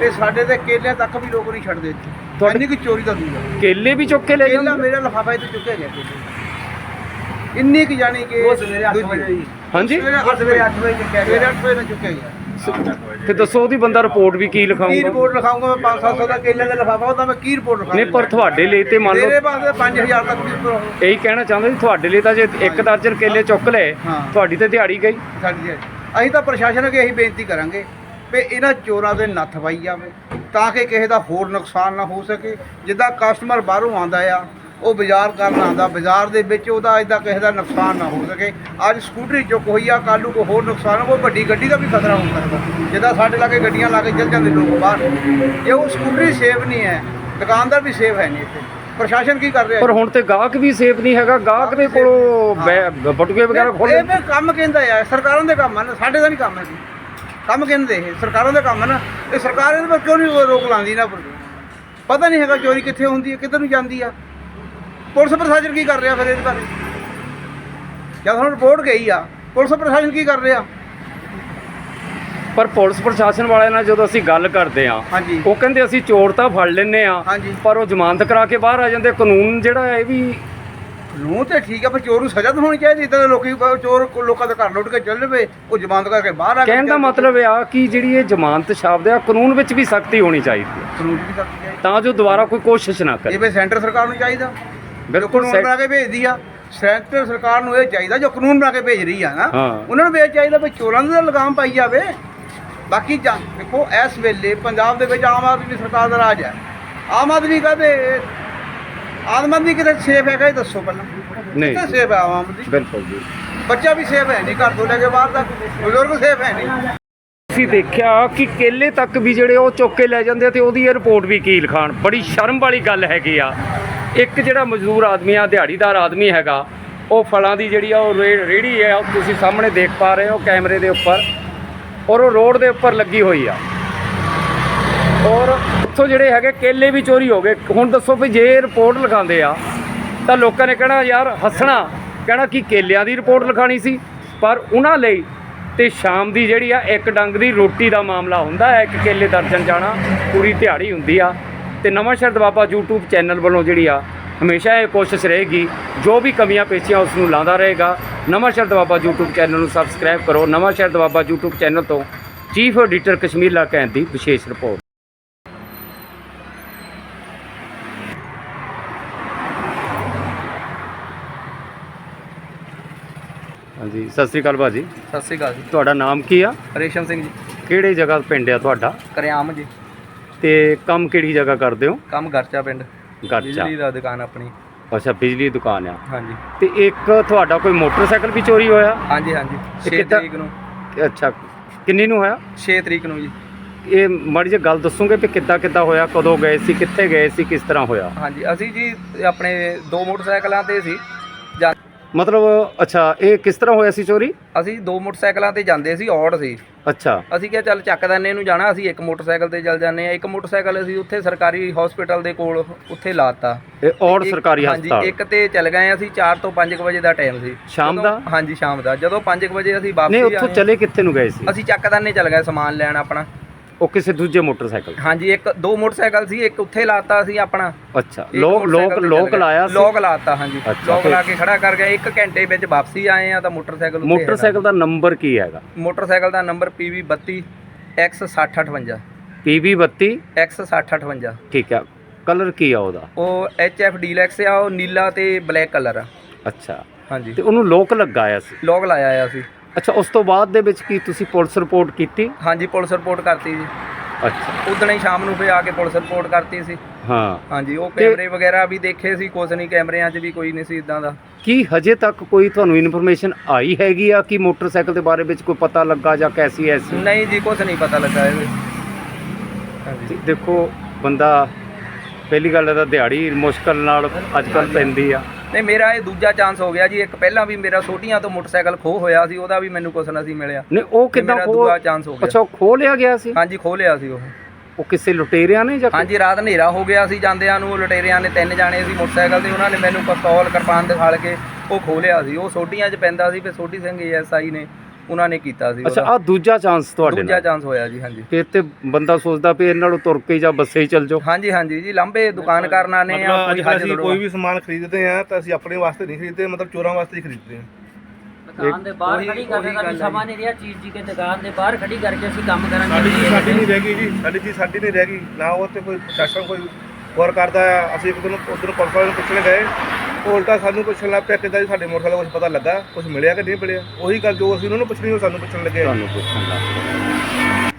ਤੇ ਸਾਡੇ ਤੇ ਕੇਲਿਆਂ ਤੱਕ ਵੀ ਲੋਕ ਨਹੀਂ ਛੱਡਦੇ ਇੱਥੇ। ਤੁਹਾਡੇ- ਇੰਨੀ ਕੁ ਚੋਰੀ ਦਾ ਦੂਗਾ ਕੇਲੇ ਵੀ ਚੁੱਕ ਕੇ ਲੈ ਕੇਲਾ ਜਾਂਦੇ? ਮੇਰਾ ਲਫਾਫਾ ਇੱਥੇ ਚੁੱਕਿਆ ਗਿਆ ਕੇਲੇ। ਇੰਨੀ ਕੁ ਜਾਣੀ ਕਿ ਉਹ ਸਵੇਰੇ 8 ਵਜੇ ਹਾਂਜੀ? ਸਵੇਰੇ 8 ਵਜੇ 8 ਵਜੇ ਚੁੱਕਿਆ ਗਿਆ। ਸਵੇਰੇ 8 ਵਜੇ ਨਾਲ ਚੁੱਕਿਆ ਗਿਆ। ਤੇ ਦੱਸੋ ਉਹਦੀ ਬੰਦਾ ਰਿਪੋਰਟ ਵੀ ਕੀ ਕੀ ਰਿਪੋਰਟ ਲਿਖਾਉਂਗਾ ਮੈਂ 5-700 ਦਾ ਕੇਲੇ ਦਾ ਲਫਾਫਾ ਉਹਦਾ ਮੈਂ ਕੀ ਰਿਪੋਰਟ ਲਿਖਾਉਂਗਾ ਨਹੀਂ ਪਰ ਤੁਹਾਡੇ ਲਈ ਤੇ ਮੰਨ ਮੇਰੇ ਲਓ ਪਾਸ 5000 ਤੱਕ ਵੀ ਉੱਪਰ। ਹੋਊ। ਇਹੀ ਕਹਿਣਾ ਚਾਹੁੰਦਾ ਜੀ ਤੁਹਾਡੇ ਲਈ ਤਾਂ ਜੇ ਇੱਕ ਦਰਜਨ ਕੇਲੇ ਚੁੱਕ ਲਏ ਹਾਂ। ਤੁਹਾਡੀ ਤੇ ਦਿਹਾੜੀ ਗਈ। ਸਾਡੀ ਜਿਹੜੀ ਅਸੀਂ ਤਾਂ ਪ੍ਰਸ਼ਾਸਨ ਅੱਗੇ ਇਹੀ ਬੇਨਤੀ ਕਰਾਂਗੇ ਵੀ ਇਹਨਾਂ ਚੋਰਾਂ ਦੇ ਨੱਥ ਪਾਈ ਜਾਵੇ ਤਾਂ ਕਿ ਕਿਸੇ ਦਾ ਹੋਰ ਨੁਕਸਾਨ ਨਾ ਹੋ ਸਕੇ। ਜਿੱਦਾਂ ਕਸਟਮਰ ਬਾਹਰੋਂ ਆਂਦਾ ਆ ਉਹ ਬਾਜ਼ਾਰ ਕਰਨ ਆਂਦਾ ਬਾਜ਼ਾਰ ਦੇ ਵਿੱਚ ਉਹਦਾ ਇਦਾਂ ਕਿਸੇ ਦਾ ਨੁਕਸਾਨ ਨਾ ਹੋ ਸਕੇ। ਅੱਜ ਸਕੂਟਰੀ ਚੁੱਕ ਹੋਈ ਆ ਕੱਲ੍ਹ ਨੂੰ ਕੋਈ ਹੋਰ ਨੁਕਸਾਨ ਕੋਈ ਵੱਡੀ ਗੱਡੀ ਦਾ ਵੀ ਖਤਰਾ ਹੋ ਸਕਦਾ। ਜਿੱਦਾਂ ਸਾਡੇ ਲਾਗੇ ਗੱਡੀਆਂ ਲਾ ਕੇ ਚੱਲ ਜਾਂਦੇ ਲੋਕ ਬਾਹਰ। ਇਹ ਉਹ ਸਕੂਟਰੀ ਸੇਫ ਨਹੀਂ ਹੈ ਦੁਕਾਨਦਾਰ ਵੀ ਸੇਫ ਹੈ ਨਹੀਂ ਇੱਥੇ। ਪ੍ਰਸ਼ਾਸਨ ਕੀ ਕਰ ਰਿਹਾ ਪਰ ਹੁਣ ਤੇ ਗਾਹਕ ਵੀ ਸੇਫ ਨਹੀਂ ਹੈਗਾ ਗਾਹਕ ਦੇ ਕੋਲੋਂ ਬਟੂਏ ਵਗੈਰਾ ਖੋਲ ਇਹ ਵੀ ਕੰਮ ਕਹਿੰਦਾ ਆ ਸਰਕਾਰਾਂ ਦੇ ਕੰਮ ਹਨ ਸਾਡੇ ਦਾ ਨਹੀਂ ਕੰਮ ਹੈ ਜੀ। ਕੰਮ ਕਹਿੰਦੇ ਇਹ ਸਰਕਾਰਾਂ ਦਾ ਕੰਮ ਹੈ ਨਾ। ਇਹ ਸਰਕਾਰ ਇਹਦੇ ਪਰ ਕਿਉਂ ਨਹੀਂ ਰੋਕ ਲਾਉਂਦੀ ਨਾ ਪਤਾ ਨਹੀਂ ਹੈਗਾ ਚੋਰੀ ਕਿੱਥੇ ਹੁੰਦੀ ਹੈ ਕਿੱਧਰ ਨੂੰ ਜਾਂਦੀ ਆ। ਪੁਲਿਸ ਪ੍ਰਸ਼ਾਸਨ ਕੀ ਕਰ ਰਿਹਾ ਫਿਰ ਇਹਦੇ ਬਾਰੇ? ਜਦ ਹੁਣ ਰਿਪੋਰਟ ਗਈ ਆ ਪੁਲਿਸ ਪ੍ਰਸ਼ਾਸਨ ਕੀ ਕਰ ਰਿਹਾ? ਪਰ ਪੁਲਿਸ ਪ੍ਰਸ਼ਾਸਨ ਵਾਲਿਆਂ ਨਾਲ ਜਦੋਂ ਅਸੀਂ ਗੱਲ ਕਰਦੇ ਆ ਹਾਂਜੀ। ਉਹ ਕਹਿੰਦੇ ਅਸੀਂ ਚੋਰ ਤਾਂ ਫੜ ਲੈਨੇ ਆ ਹਾਂਜੀ। ਪਰ ਉਹ ਜ਼ਮਾਨਤ ਕਰਾ ਕੇ ਬਾਹਰ ਆ ਜਾਂਦੇ ਕਾਨੂੰਨ ਜਿਹੜਾ ਹੈ ਇਹ ਵੀ ਨੂੰ ਤੇ ਠੀਕ ਆ ਪਰ ਚੋਰ ਨੂੰ ਸਜ਼ਾ ਤਾਂ ਹੋਣੀ ਚਾਹੀਦੀ ਇਦਾਂ ਲੋਕੀ ਚੋਰ ਲੋਕਾਂ ਦਾ ਘਰ ਲੁੱਟ ਕੇ ਚੱਲ ਜਵੇ ਉਹ ਜ਼ਮਾਨਤ ਕਰਕੇ ਬਾਹਰ ਆ ਕਹਿਣ ਦਾ ਮਤਲਬ ਇਹ ਆ ਕਿ ਜਿਹੜੀ ਇਹ ਜ਼ਮਾਨਤ ਸ਼ਬਦ ਆ ਕਾਨੂੰਨ ਵਿੱਚ ਵੀ ਸਖਤੀ ਹੋਣੀ ਚਾਹੀਦੀ ਹੈ। ਕਾਨੂੰਨ ਵੀ ਕਰਨੀ ਚਾਹੀਦੀ। ਤਾਂ ਜੋ ਦੁਬਾਰਾ ਕੋਈ ਕੋਸ਼ਿਸ਼ ਨਾ ਕਰੇ। ਇਹ ਵੀ ਸੈਂਟਰ ਸਰਕਾਰ ਨੂੰ ਚਾਹੀਦਾ। ਬਿਲਕੁਲ ਕਾਨੂੰਨ ਬਣਾ ਕੇ ਭੇਜਦੀ ਆ। ਸੈਂਟਰ ਸਰਕਾਰ ਨੂੰ ਇਹ ਚਾਹੀਦਾ ਜੋ ਕਾਨੂੰਨ ਬਣਾ ਕੇ ਭੇਜ ਰਹੀ ਆ ਨਾ। ਉਹਨਾਂ ਨੂੰ ਇਹ ਚਾਹੀਦਾ ਵੀ ਚੋਰਾਂ ਤਾਂ ਲਗਾਮ ਪਾਈ ਜਾਵੇ। ਬਾਕੀ ਜਾਂ ਦੇਖੋ ਇਸ ਵੇਲੇ ਪੰਜਾਬ ਦੇ ਵਿੱਚ ਆਮ ਆਦਮੀ ਸਰਕਾਰ ਦਾ ਰਾਜ ਹੈ। ਆਮ ਆਦਮੀ ਕਹਦੇ ਆਮ ਆਦਮੀ ਕਿਤੇ ਸੇਫ ਹੈਗਾ ਇਹ ਦੱਸੋ ਪਹਿਲਾਂ। ਨਹੀਂ। ਕਿੱਥੇ ਸੇਫ ਹੈ ਆਮ ਆਦਮੀ? ਬਿਲਕੁਲ ਜੀ। ਬੱਚਾ ਵੀ ਸੇਫ ਹੈ ਨਹੀਂ ਘਰ ਤੋਂ ਲੈ ਕੇ ਬਾਹਰ ਤੱਕ। ਬਜ਼ੁਰਗ ਸੇਫ ਹੈ ਨਹੀਂ। ਅਸੀਂ ਦੇਖਿਆ ਕਿ ਕੇਲੇ ਤੱਕ ਵੀ ਜਿਹੜੇ ਉਹ ਚੁੱਕ ਕੇ ਲੈ ਜਾਂਦੇ ਤੇ ਉਹਦੀ ਰਿਪੋਰਟ ਵੀ ਕੀ ਲਿਖਾਣ। ਬੜੀ ਸ਼ਰਮ ਵਾਲੀ ਗੱਲ ਹੈਗੀ ਆ। ਇੱਕ ਜਿਹੜਾ ਮਜ਼ਦੂਰ ਆਦਮੀ ਆ, ਦਿਹਾੜੀਦਾਰ ਆਦਮੀ ਹੈਗਾ, ਉਹ ਫਲਾਂ ਦੀ ਜਿਹੜੀ ਆ, ਉਹ ਰੇ- ਰੇਹੜੀ ਹੈ ਉਹ ਤੁਸੀਂ ਸਾਹਮਣੇ ਦੇਖ ਪਾ ਰਹੇ ਹੋ ਕੈਮਰੇ ਦੇ ਉੱਪਰ ਔਰ ਉਹ ਰੋਡ ਦੇ ਉੱਪਰ ਲੱਗੀ ਹੋਈ ਆ। ਔਰ ਉੱਥੋਂ ਜਿਹੜੇ ਹੈਗੇ ਕੇਲੇ ਵੀ ਚੋਰੀ ਹੋ ਗਏ। ਹੁਣ ਦੱਸੋ ਵੀ ਜੇ ਰਿਪੋਰਟ ਲਿਖਾਉਂਦੇ ਆ, ਤਾਂ ਲੋਕਾਂ ਨੇ ਕਹਿਣਾ, ਯਾਰ ਹੱਸਣਾ। ਕਹਿਣਾ ਕਿ ਕੇਲਿਆਂ ਦੀ ਰਿਪੋਰਟ ਲਿਖਾਣੀ ਸੀ। ਪਰ ਉਹਨਾਂ ਲਈ ਤੇ ਸ਼ਾਮ ਦੀ ਜਿਹੜੀ ਆ, ਇੱਕ ਡੰਗ ਦੀ ਰੋਟੀ ਦਾ ਮਾਮਲਾ ਹੁੰਦਾ ਹੈ, ਇੱਕ ਕੇਲੇ ਦਰਜਨ ਜਾਣਾ, ਪੂਰੀ ਦਿਹਾੜੀ ਹੁੰਦੀ ਆ। ਤੇ ਨਵਾਂ ਸ਼ਹਿਰ ਦਵਾਬਾ YouTube ਚੈਨਲ ਵੱਲੋਂ ਜਿਹੜੀ ਆ ਹਮੇਸ਼ਾ ਇਹ ਕੋਸ਼ਿਸ਼ ਰਹੇਗੀ ਜੋ ਵੀ ਕਮੀਆਂ ਪੇਸ਼ੀਆਂ ਉਸ ਨੂੰ ਲਾਉਂਦਾ ਰਹੇਗਾ Nawanshahr Doaba YouTube channel ਨੂੰ ਸਬਸਕ੍ਰਾਈਬ ਕਰੋ Nawanshahr Doaba YouTube channel ਤੋਂ ਚੀਫ ਐਡੀਟਰ ਕਸ਼ਮੀਰ ਲਾ ਕੈਂਤ ਦੀ ਵਿਸ਼ੇਸ਼ ਰਿਪੋਰਟ ਹਾਂਜੀ ਸਤਿ ਸ੍ਰੀ ਅਕਾਲ ਭਾਜੀ। ਸਤਿ ਸ੍ਰੀ ਅਕਾਲ ਜੀ। ਤੁਹਾਡਾ ਨਾਮ ਕੀ ਆ? ਰੇਸ਼ਮ ਸਿੰਘ ਜੀ। ਕਿਹੜੇ ਜਗ੍ਹਾ ਪਿੰਡ ਆ ਤੁਹਾਡਾ? ਕਰਿਆਮ ਜੀ। ਤੇ ਕੰਮ ਕਿਹੜੀ ਜਗ੍ਹਾ ਕਰਦੇ ਹੋ? ਕੰਮ ਗਰਚਾ ਪਿੰਡ। ਗਰਚਾ। ਬਿਜਲੀ ਦਾ ਦੁਕਾਨ ਆਪਣੀ। ਅੱਛਾ ਬਿਜਲੀ ਦੀ ਦੁਕਾਨ ਆ। ਹਾਂਜੀ। ਤੇ ਇੱਕ ਤੁਹਾਡਾ ਕੋਈ ਮੋਟਰਸਾਈਕਲ ਵੀ ਚੋਰੀ ਹੋਇਆ? ਹਾਂਜੀ ਹਾਂਜੀ। 6 ਕਿੱਦਾਂ- ਤਰੀਕ ਨੂੰ। ਅੱਛਾ ਕਿੰਨੀ ਨੂੰ ਹੋਇਆ? 6 ਤਰੀਕ ਨੂੰ ਜੀ। ਇਹ ਮਾੜੀ ਜਿਹੀ ਗੱਲ ਦੱਸੋਗੇ ਵੀ ਕਿੱਦਾਂ ਕਿੱਦਾਂ ਹੋਇਆ? ਕਦੋਂ ਗਏ ਸੀ ਕਿੱਥੇ ਗਏ ਸੀ ਕਿਸ ਤਰ੍ਹਾਂ ਹੋਇਆ? ਹਾਂਜੀ ਅਸੀਂ ਜੀ ਆਪਣੇ ਦੋ ਮੋਟਰਸਾਈਕਲਾਂ ਤੇ ਸੀ। ਜਾਂ- ਮਤਲਬ ਅੱਛਾ ਇਹ ਕਿਸ ਤਰ੍ਹਾਂ ਹੋਇਆ ਸੀ ਚੋਰੀ? ਅਸੀਂ ਦੋ ਮੋਟਰਸਾਈਕਲਾਂ ਤੇ ਜਾਂਦੇ ਸੀ ਔੜ ਸੀ। ਅੱਛਾ। ਅਸੀਂ ਕਿਹਾ ਚੱਲ ਚੱਕ ਦੰਨੇ ਨੂੰ ਜਾਣਾ ਅਸੀਂ ਇੱਕ ਮੋਟਰਸਾਈਕਲ ਤੇ ਚੱਲ ਜਾਂਦੇ ਆ ਇੱਕ ਮੋਟਰਸਾਈਕਲ ਅਸੀਂ ਉੱਥੇ ਸਰਕਾਰੀ ਹਸਪੀਟਲ ਦੇ ਕੋਲ ਉੱਥੇ ਲਾਤਾ। ਇਹ ਇੱਕ- ਸਰਕਾਰੀ ਹਾਂਜੀ ਹਸਪਤਾਲ? ਇੱਕ ਤੇ ਚੱਲ ਗਏ ਅਸੀਂ 4 ਤੋਂ 5 ਵਜੇ ਦਾ ਟਾਈਮ ਸੀ। ਸ਼ਾਮ ਦਾ? ਹਾਂਜੀ ਸ਼ਾਮ ਦਾ। ਜਦੋਂ 5 ਵਜੇ ਅਸੀਂ ਵਾਪਸ ਨਹੀਂ ਉੱਥੋਂ ਚਲੇ ਕਿੱਥੇ ਨੂੰ ਗਏ ਸੀ? ਅਸੀਂ ਚੱਕ ਦੰਨੇ ਚੱਲ ਗਏ ਸਮਾਨ ਲੈਣ ਆਪਣਾ। ਉਹ ਕਿਸੇ ਦੂਜੇ ਮੋਟਰਸਾਈਕਲ? ਹਾਂਜੀ ਇੱਕ ਦੋ ਮੋਟਰਸਾਈਕਲ ਸੀ ਇੱਕ ਉੱਥੇ ਲਾਤਾ ਸੀ ਆਪਣਾ। ਅੱਛਾ ਇੱਕ ਲੋਕ ਲੋਕ ਮੋਟਰਸਾਈਕਲ ਤੇ ਲੋਕ ਚੱਲ। ਲਾਇਆ ਸੀ? ਲੋਕ ਲਾਤਾ ਹਾਂਜੀ। ਅੱਛਾ, ਲੋਕ ਲਾ ਕੇ ਖੜਾ ਕਰ ਗਏ ਇੱਕ ਘੰਟੇ ਵਿੱਚ ਵਾਪਸੀ ਆਏ ਆ ਤਾਂ ਮੋਟਰਸਾਈਕਲ ਮੋਟਰਸਾਈਕਲ ਦਾ ਨੰਬਰ ਕੀ ਹੈਗਾ। ਮੋਟਰਸਾਈਕਲ ਦਾ number PV 32 X6058 PB 32 X6058 ਠੀਕ ਹੈ ਕਲਰ ਕੀ ਆ ਉਹਦਾ? ਉਹ HF ਡੀਲੈਕਸ ਆ ਉਹ ਨੀਲਾ ਤੇ ਬਲੈਕ ਕਲਰ ਆ। ਅੱਛਾ। ਹਾਂਜੀ। ਤੇ ਉਹਨੂੰ ਲੋਕ ਲਗਾਇਆ ਸੀ? ਲੋਕ ਲਾਇਆ ਆ ਸੀ। ਅੱਛਾ ਉਸ ਤੋਂ ਬਾਅਦ ਦੇ ਵਿੱਚ ਕੀ ਤੁਸੀਂ ਪੁਲਿਸ ਰਿਪੋਰਟ ਕੀਤੀ? ਹਾਂਜੀ ਪੁਲਿਸ ਰਿਪੋਰਟ ਕਰਤੀ ਜੀ। ਅੱਛਾ। ਉਦਣ ਹੀ ਸ਼ਾਮ ਨੂੰ ਫੇ ਆ ਕੇ ਪੁਲਿਸ ਰਿਪੋਰਟ ਕਰਤੀ ਸੀ। ਹਾਂ। ਹਾਂਜੀ ਉਹ ਤੇ- ਕੈਮਰੇ ਵਗੈਰਾ ਵੀ ਦੇਖੇ ਸੀ ਕੁਛ ਨਹੀਂ ਕੈਮਰਿਆਂ 'ਚ ਵੀ ਕੋਈ ਨਹੀਂ ਸੀ ਇਦਾਂ ਦਾ। ਕੀ ਹਜੇ ਤੱਕ ਕੋਈ ਤੁਹਾਨੂੰ ਇਨਫੋਰਮੇਸ਼ਨ ਆਈ ਹੈਗੀ ਆ ਕਿ ਮੋਟਰਸਾਈਕਲ ਦੇ ਬਾਰੇ ਵਿੱਚ ਕੋਈ ਪਤਾ ਲੱਗਾ ਜਾਂ ਕੈਸੀ ਐਸੀ? ਨਹੀਂ ਜੀ ਕੁਛ ਨਹੀਂ ਪਤਾ ਲੱਗਾ ਇਹਦੇ। ਹਾਂਜੀ। ਦੇਖੋ ਬੰਦਾ ਪਹਿਲੀ ਗੱਲ ਤਾਂ ਦਿਹਾੜੀ ਮੁਸ਼ਕਲ ਨਾਲ ਅੱਜ ਕੱਲ ਪੈਂਦੀ ਆ। ਨਹੀਂ ਮੇਰਾ ਇਹ ਦੂਜਾ ਚਾਂਸ ਹੋ ਗਿਆ ਜੀ। ਇੱਕ ਪਹਿਲਾਂ ਵੀ ਮੇਰਾ ਛੋਟੀਆਂ ਤੋਂ ਮੋਟਰਸਾਈਕਲ ਖੋ ਹੋਇਆ ਸੀ ਉਹਦਾ ਵੀ ਮੈਨੂੰ ਕੁਛ ਨਾ ਸੀ ਮਿਲਿਆ। ਨਹੀਂ ਉਹ ਕਿਦਾਂ ਮੇਰਾ ਖੋ ਦੂਆ chance ਹੋ ਗਿਆ। ਅੱਛਾ ਉਹ ਖੋ ਲਿਆ ਗਿਆ ਸੀ? ਹਾਂਜੀ ਖੋ ਲਿਆ ਸੀ ਉਹ। ਉਹ ਕਿਸੇ ਲੁਟੇਰਿਆਂ ਨੇ ਜਾਂ ਹਾਂਜੀ ਰਾਤ ਹਨੇਰਾ ਹੋ ਗਿਆ ਸੀ ਜਾਂਦਿਆਂ ਨੂੰ ਉਹ ਲੁਟੇਰਿਆਂ ਨੇ ਤਿੰਨ ਜਾਣੇ ਸੀ ਮੋਟਰਸਾਈਕਲ ਤੇ ਉਹਨਾਂ ਨੇ ਮੈਨੂੰ ਪਿਸਤੌਲ ਕਿਰਪਾਨ ਦਿਖਾਲ ਕੇ ਉਹ ਖੋ ਲਿਆ ਸੀ। ਉਹ ਛੋਟੀਆਂ 'ਚ ਪੈਂਦਾ ਸੀ ਫਿਰ ਛੋਟੀ ਸਿੰਘ ਐਸਆਈ ਨੇ ਉਹਨਾਂ ਨੇ ਕੀਤਾ ਸੀ ਅੱਛਾ ਉਹਦਾ। ਆ ਦੂਜਾ ਚਾਂਸ ਤੁਹਾਡੇ ਦੂਜਾ ਨਾਲ। ਚਾਂਸ ਹੋਇਆ ਜੀ ਹਾਂਜੀ। ਫਿਰ ਤੇ ਬੰਦਾ ਸੋਚਦਾ ਵੀ ਇਹਨਾਂ ਨੂੰ ਤੁਰ ਕੇ ਜਾਂ ਬੱਸੇ ਹੀ ਚੱਲ ਜਾਓ। ਹਾਂਜੀ ਹਾਂਜੀ ਜੀ ਲਾਂਬੇ ਦੁਕਾਨ ਕਰਨਾ ਨੇ ਆ ਮਤਲਬ ਅੱਜ ਕੋਈ ਹੱਜ ਅਸੀਂ। ਕੋਈ ਵੀ ਸਮਾਨ ਖਰੀਦਦੇ ਆ ਤਾਂ ਅਸੀਂ ਆਪਣੇ ਵਾਸਤੇ ਨਹੀਂ ਖਰੀਦਦੇ ਮਤਲਬ ਚੋਰਾਂ ਵਾਸਤੇ ਹੀ ਖਰੀਦਦੇ ਆ। ਦੁਕਾਨ ਦੇ ਬਾਹਰ ਉਹੀ- ਖੜੀ ਉਹੀ ਕਰਨ ਦਾ ਗੱਲ ਵੀ ਹੈ ਸਮਾਂ ਨਹੀਂ ਰਿਹਾ ਚੀਜ਼ ਜੀ ਕੇ ਦੁਕਾਨ ਦੇ ਬਾਹਰ ਖੜੀ ਕਰਕੇ ਅਸੀਂ ਕੰਮ ਕਰਾਂਗੇ। ਸਾਡੀ ਚੀਜ਼ ਸਾਡੀ ਨਹੀਂ ਰਹਿ ਗਈ ਜੀ ਸਾਡੀ ਚੀਜ਼ ਸਾਡੀ ਨਹੀਂ ਰਹਿ ਗਈ। ਨਾ ਉਹ ਤੇ ਕੋਈ ਪ੍ਰਸ਼ਾਸਨ ਕੋਈ ਗੌਰ ਕਰਦਾ ਆ ਅਸੀਂ ਇੱਕ ਦਿਨ ਉਧਰ ਪੁਲਿਸ ਵਾਲੇ ਨੂੰ ਪੁੱਛਣ ਗਏ ਉਲਟਾ ਸਾਨੂੰ ਪੁੱਛਣ ਲੱਗ ਪਿਆ ਕਿਦਾਂ ਸਾਡੇ ਮੋਟਰਸਾਈਕਲ ਕੁਝ ਪਤਾ ਲੱਗਾ ਕੁਝ ਮਿਲਿਆ ਕਿ ਨਹੀਂ ਮਿਲਿਆ? ਉਹੀ ਗੱਲ ਜੋ ਅਸੀਂ ਉਹਨਾਂ ਨੂੰ ਪੁੱਛਣੀ ਉਹ ਸਾਨੂੰ ਪੁੱਛਣ ਲੱਗੇ ਤੁਹਾਨੂੰ ਪੁੱਛਣ ਦਾ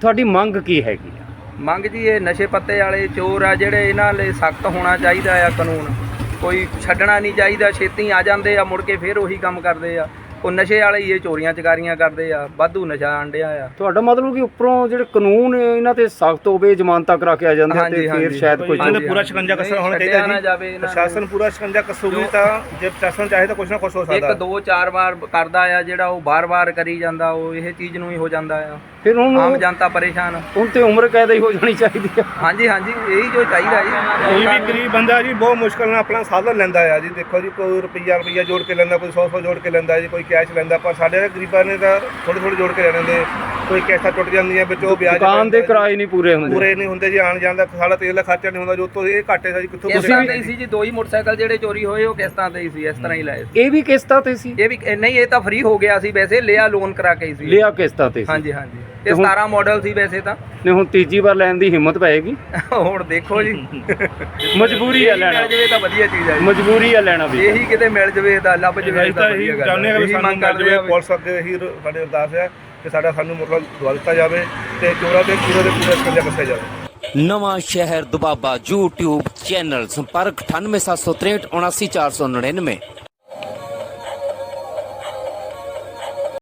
ਤੁਹਾਡੀ ਮੰਗ ਕੀ ਹੈਗੀ? ਆ ਮੰਗ ਜੀ ਇਹ ਨਸ਼ੇ ਪੱਤੇ ਵਾਲੇ ਚੋਰ ਆ ਜਿਹੜੇ ਇਹਨਾਂ ਲਈ ਸਖਤ ਹੋਣਾ ਚਾਹੀਦਾ ਆ ਕਾਨੂੰਨ। ਕੋਈ ਛੱਡਣਾ ਨਹੀਂ ਚਾਹੀਦਾ ਛੇਤੀ ਆ ਜਾਂਦੇ ਆ ਮੁੜ ਕੇ ਫੇਰ ਉਹੀ ਕੰਮ ਕਰਦੇ ਆ। ਉਹ ਨਸ਼ੇ ਵਾਲੇ ਹੀ ਇਹ ਚੋਰੀਆਂ ਚਕਾਰੀਆਂ ਕਰਦੇ ਆ ਵਾਧੂ ਨਸ਼ਾ ਆਂਡਿਆ ਆ। ਤੁਹਾਡਾ ਮਤਲਬ ਕਿ ਉੱਪਰੋਂ ਜਿਹੜੇ ਕਾਨੂੰਨ ਇਹਨਾਂ ਤੇ ਸਖਤ ਹੋਵੇ ਜ਼ਮਾਨਤਾਂ ਕਰਾ ਕੇ ਆ ਜਾਂਦੇ ਆ ਤੇ ਹਾਂਜੀ, ਫਿਰ ਹਾਂਜੀ। ਸ਼ਾਇਦ ਕੋਈ ਇਹਨਾਂ ਪੂਰਾ। ਸ਼ਿਕੰਜਾ ਕੱਸਣਾ ਹੋਣਾ ਛੱਡਿਆ ਚਾਹੀਦਾ ਨਾ ਜੀ। ਜਾਵੇ ਇਹਨਾਂ ਨੂੰ। ਪ੍ਰਸ਼ਾਸਨ ਪੂਰਾ ਸ਼ਿਕੰਜਾ ਕੱਸੂਗੀ ਜੋ- ਤਾਂ ਜੇ ਪ੍ਰਸ਼ਾਸਨ ਚਾਹੇ ਤਾਂ ਕੁਝ ਨਾ ਕੁਝ ਹੋ ਇੱਕ ਸਕਦਾ ਦੋ ਚਾਰ ਵਾਰ ਕਰਦਾ ਆ ਜਿਹੜਾ ਉਹ ਬਾਰ-ਬਾਰ ਕਰੀ ਜਾਂਦਾ ਉਹ ਇਹ ਚੀਜ਼ ਨੂੰ ਹੀ ਹੋ ਜਾਂਦਾ ਆ। ਫਿਰ ਹੁਣ ਆਮ ਉਹ- ਜਨਤਾ ਪਰੇਸ਼ਾਨ। ਹੁਣ ਤੇ ਉਮਰ ਕੈਦ ਹੀ ਹੋ ਜਾਣੀ ਚਾਹੀਦੀ ਆ। ਹਾਂਜੀ ਹਾਂਜੀ ਇਹੀ ਜੋ ਚਾਹੀਦਾ ਜੀ। ਕੋਈ ਵੀ ਗਰੀਬ ਬੰਦਾ ਜੀ ਬਹੁਤ ਮੁਸ਼ਕਲ ਨਾਲ ਆਪਣਾ ਸਾਧਨ ਲੈਂਦਾ ਆ ਜੀ। ਦੇਖੋ ਜੀ ਕੋਈ ਰੁਪਈਆ ਰੁਪਈਆ ਜੋੜ ਕੇ ਲੈਂਦਾ ਕੋਈ 100 100 ਜੋੜ ਕੇ ਲੈਂਦਾ ਜੀ ਕੋਈ ਕੈਸ਼ ਲੈਂਦਾ ਪਰ ਸਾਡੇ ਗਰੀਬਾਂ ਨੇ ਤਾਂ ਥੋੜੇ ਥੋੜੇ ਜੋੜ ਕੇ ਲੈਣੇ ਹੁੰਦੇ ਕੋਈ ਕਿਸ਼ਤਾਂ ਟੁੱਟ ਜਾਂਦੀਆਂ ਵਿੱਚ ਉਹ ਵਿਆਜ ਦੁਕਾਨ ਦੇ। ਕਿਰਾਏ ਨਹੀਂ ਪੂਰੇ ਹੁੰਦੇ। ਪੂਰੇ ਨਹੀਂ ਹੁੰਦੇ ਜੀ ਆਣ ਜਾਣ ਦਾ ਸਾਡਾ ਤੇਲ ਦਾ ਖਰਚਾ ਨਹੀਂ ਹੁੰਦਾ ਜੋ ਤੋਂ ਇਹ ਘਾਟੇ ਦਾ ਜੀ ਕਿੱਥੋਂ ਕਿਸ਼ਤਾਂ ਤੇ ਹੀ ਸੀ ਜੀ ਦੋ ਹੀ ਮੋਟਰਸਾਈਕਲ ਜਿਹੜੇ ਚੋਰੀ ਹੋਏ ਉਹ ਕਿਸ਼ਤਾਂ ਤੇ ਹੀ ਸੀ ਇਸ ਤਰ੍ਹਾਂ ਹੀ ਲਏ ਸੀ। ਇਹ ਵੀ ਕਿਸ਼ਤਾਂ ਤੇ ਸੀ? ਇਹ ਵੀ ਨਹੀਂ ਇਹ ਤਾਂ ਫ੍ਰੀ ਹੋ ਗਿਆ ਸੀ ਵੈਸੇ ਲਿਆ ਲੋਨ ਕਰਾ ਕੇ ਹੀ ਸੀ। ਲਿਆ ਕਿਸ਼ਤਾਂ ਤੇ ਸੀ। ਹਾਂਜੀ ਹਾਂਜੀ। ਤੇ ਤੇ ਹੁਣ- 17 ਮਾਡਲ ਸੀ ਵੈਸੇ ਤਾਂ। ਨੇ ਹੁਣ ਤੀਜੀ ਵਾਰ ਲੈਣ ਦੀ ਹਿੰਮਤ ਪਏਗੀ। ਹੁਣ ਦੇਖੋ ਜੀ। ਮਜਬੂਰੀ ਆ ਲੈਣਾ। ਮਿਲ ਜਵੇ ਤਾਂ ਵਧੀਆ ਚੀਜ਼ ਹੈ ਜੀ। ਮਜਬੂਰੀ ਆ ਲੈਣਾ ਵੀ। ਇਹੀ ਕਿਤੇ ਮਿਲ ਜਵੇ ਤਾਂ ਲੱਭ ਜਵੇ ਤਾਂ ਇਹੀ ਵਧੀਆ ਗੱਲ ਚਾਹੁੰਦੇ ਹੈ। ਕਿ ਸਾਨੂੰ ਮੰਗ ਮਿਲ ਜਾਵੇ ਆ ਪੁਲਿਸ ਅੱਗੇ ਇਹੀ ਸਾਡੇ ਅਰਦਾਸ ਹੈ ਕਿ ਸਾਡਾ ਸਾਨੂੰ ਮਤਲਬ ਦਵਾ ਦਿੱਤਾ ਜਾਵੇ ਤੇ ਚੋਰਾਂ ਤੇ ਪੂਰੇ ਦੇ ਪੂਰੇ ਸਕੰਜਾ ਕੱਸਿਆ ਜਾਵੇ। ਨਵਾਂ ਸ਼ਹਿਰ ਦੁਬਾਬਾ YouTube ਚੈਨਲ ਸੰਪਰਕ 98763 79499